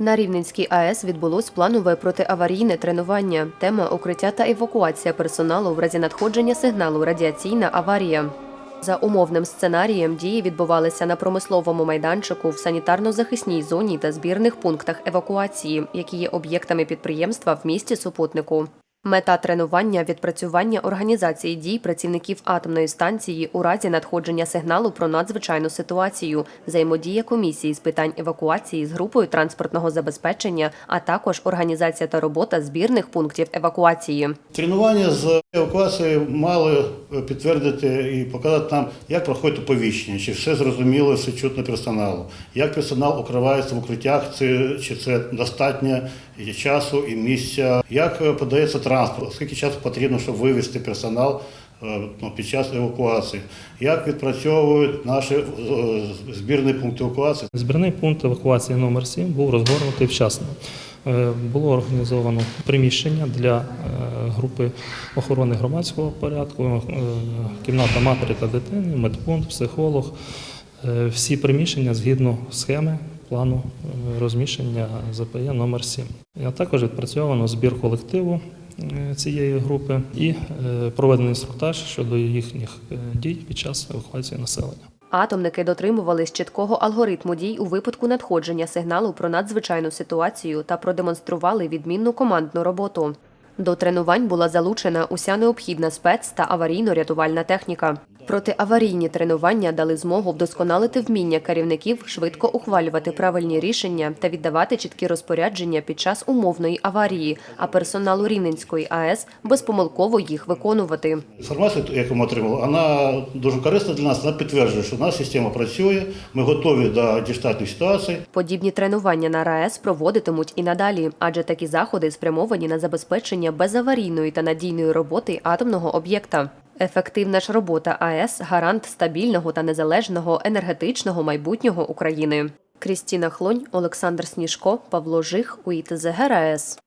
На Рівненській АЕС відбулось планове протиаварійне тренування. Тема укриття та евакуація персоналу в разі надходження сигналу радіаційна аварія. За умовним сценарієм дії відбувалися на промисловому майданчику в санітарно-захисній зоні та збірних пунктах евакуації, які є об'єктами підприємства в місті супутнику. Мета тренування відпрацювання організації дій працівників атомної станції у разі надходження сигналу про надзвичайну ситуацію, взаємодія комісії з питань евакуації з групою транспортного забезпечення, а також організація та робота збірних пунктів евакуації. Тренування з евакуації мали підтвердити і показати нам, як проходить оповіщення, чи все зрозуміло, все чутно персоналу, як персонал укривається в укриттях, чи це достатньо часу і місця, як подається транспорт, скільки часу потрібно, щоб вивезти персонал е, ну, під час евакуації, як відпрацьовують наші е, збірні пункти евакуації. Збірний пункт евакуації номер 7 був розгорнутий вчасно. Е, Було організовано приміщення для е, групи охорони громадського порядку, е, кімната матері та дитини, медпункт, психолог. Всі приміщення згідно схеми плану розміщення ЗПЄ номер 7 А також відпрацьовано збір колективу цієї групи і проведений інструктаж щодо їхніх дій під час евакуації населення. Атомники дотримувались чіткого алгоритму дій у випадку надходження сигналу про надзвичайну ситуацію та продемонстрували відмінну командну роботу. До тренувань була залучена уся необхідна спец та аварійно-рятувальна техніка. Протиаварійні тренування дали змогу вдосконалити вміння керівників швидко ухвалювати правильні рішення та віддавати чіткі розпорядження під час умовної аварії, а персоналу Рівненської АЕС безпомилково їх виконувати. Інформація, яку ми отримали, вона дуже корисна для нас. Вона підтверджує, що наша система працює, ми готові до діштатних ситуацій. Подібні тренування на РаЕС проводитимуть і надалі, адже такі заходи спрямовані на забезпечення безаварійної та надійної роботи атомного об'єкта. Ефективна ж робота АЕС гарант стабільного та незалежного енергетичного майбутнього України. Крістіна Хлонь, Олександр Сніжко, Павло Жих, УІТЗГ РаЕС.